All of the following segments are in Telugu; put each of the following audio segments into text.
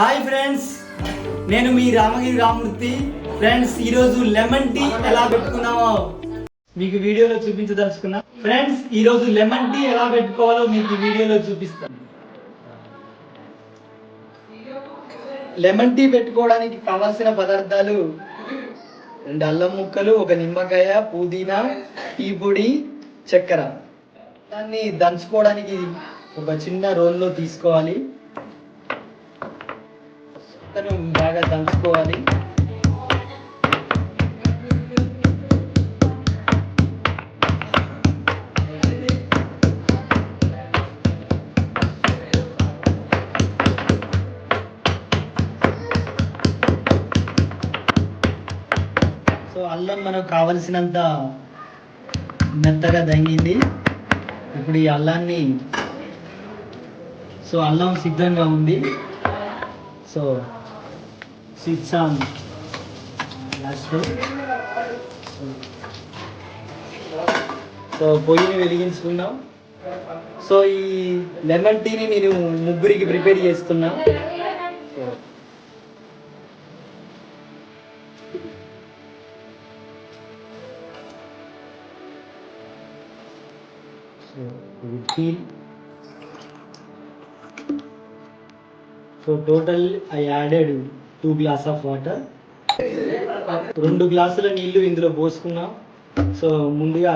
హాయ్ ఫ్రెండ్స్ నేను మీ రామగిరి రామూర్తి ఫ్రెండ్స్ ఈరోజు లెమన్ టీ ఎలా పెట్టుకున్నామో మీకు వీడియోలో చూపించదలుచుకున్నా. ఫ్రెండ్స్ ఈరోజు లెమన్ టీ ఎలా పెట్టుకోవాలో మీకు వీడియోలో చూపిస్తాను లెమన్ టీ పెట్టుకోవడానికి కావాల్సిన పదార్థాలు రెండు అల్లం ముక్కలు ఒక నిమ్మకాయ పుదీనా టీ పొడి చక్కెర. దాన్ని దంచుకోవడానికి ఒక చిన్న రోల్లో తీసుకోవాలి. తను బాగా దంచుకోవాలి. సో అల్లం మనకు కావలసినంత మెత్తగా దంగింది. ఇప్పుడు ఈ అల్లాన్ని సో అల్లం సిద్ధంగా ఉంది. So switch on last so పొయ్యిని వెలిగించుకుందాం సో ఈ లెమన్ టీని నేను ముగ్గురికి ప్రిపేర్ చేస్తున్నా. So total I added two glass of water రెండు గ్లాసుల నీళ్ళు ఇందులో పోసుకున్నాం. సో ముందుగా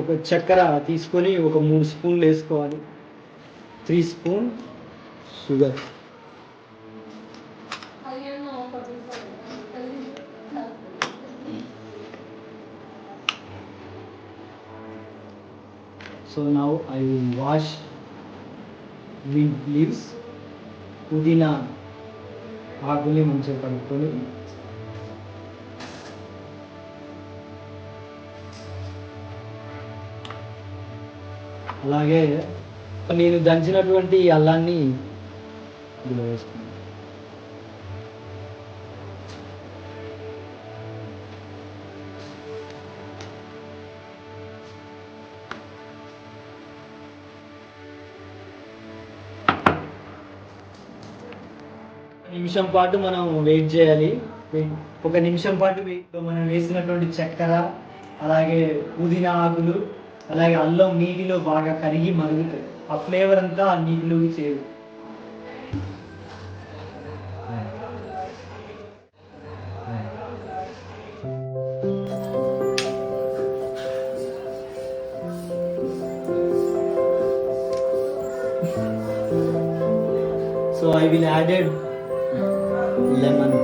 ఒక చక్కెర తీసుకొని ఒక మూడు స్పూన్లు వేసుకోవాలి. Three spoon sugar so now I wash mint leaves. పుదీనా ఆకుని మంచిగా కలుపుకొని అలాగే నేను దంచినటువంటి ఈ అల్లాన్ని ఇందులో వేసుకున్నాను నిమిషం పాటు మనం వెయిట్ చేయాలి. ఒక నిమిషం పాటు మనం వేసినటువంటి చక్కెర అలాగే పుదీనా ఆకులు అలాగే అల్లం నీటిలో బాగా కరిగి మరుగుతాయి ఆ ఫ్లేవర్ అంతా ఆ నీటిలోకి చేరు. So I will added lemon.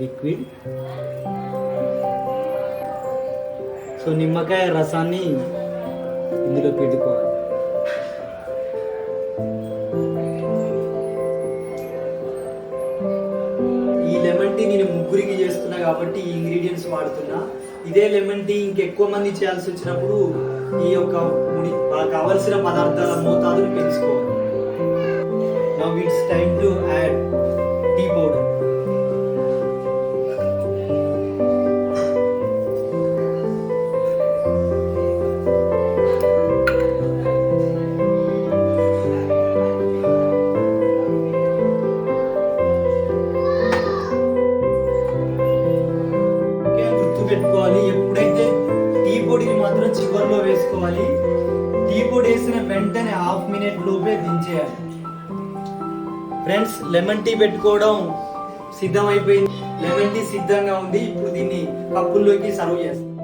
Liquid. So నిమ్మకాయ రసాన్ని ఇందులో పెట్టుకోవాలి. ఈ లెమన్ టీ నేను ముగ్గురికి చేస్తున్నా కాబట్టి ఈ ఇంగ్రీడియంట్స్ వాడుతున్నా. ఇదే లెమన్ టీ ఇంకెక్కువ మంది చేయాల్సి వచ్చినప్పుడు ఈ యొక్క ముడి కావలసిన పదార్థాల మోతాదుని పెంచుకోవాలి. Now it's time to add tea powder గుర్తు పెట్టుకోవాలి ఎప్పుడైతే టీ పొడిని మాత్రం చివరిలో వేసుకోవాలి టీ పొడి వేసిన వెంటనే హాఫ్ మినిట్ లోపే దించేయాలి. ఫ్రెండ్స్ లెమన్ టీ పెట్టుకోవడం సిద్ధమైపోయింది. లెమన్ టీ సిద్ధంగా ఉంది. ఇప్పుడు దీన్ని కప్పుల్లోకి సర్వ్ చేస్తాం.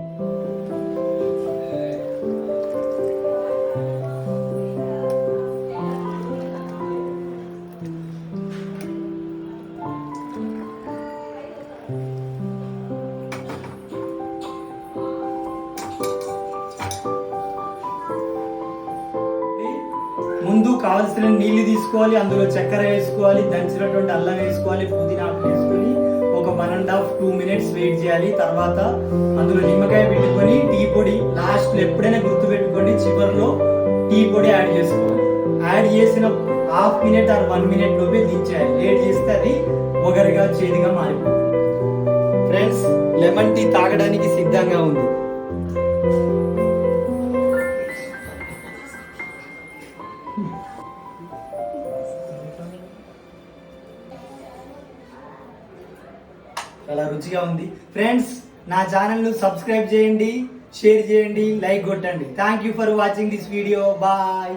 ముందు కావలసిన నీళ్ళు తీసుకోవాలి అందులో చక్కెర వేసుకోవాలి దంచినటువంటి అల్లం వేసుకోవాలి పుదీనా వేసుకొని ఒక one and half two minutes wait చేయాలి. తర్వాత అందులో నిమ్మకాయ పెట్టుకొని టీ పొడి లాస్ట్లో ఎప్పుడైనా గుర్తు పెట్టుకోండి చివరిలో టీ పొడి యాడ్ చేసుకోవాలి. యాడ్ చేసిన half minute or one minute లోపే దించేయాలి. లేట్ చేస్తే అది ఒగరుగా చేదుగా మారిపోతుంది. ఫ్రెండ్స్ లెమన్ టీ తాగడానికి సిద్ధంగా ఉంది. చాలా రుచిగా ఉంది. ఫ్రెండ్స్ నా ఛానల్ను సబ్స్క్రైబ్ చేయండి షేర్ చేయండి లైక్ కొట్టండి. Thank you for watching this video bye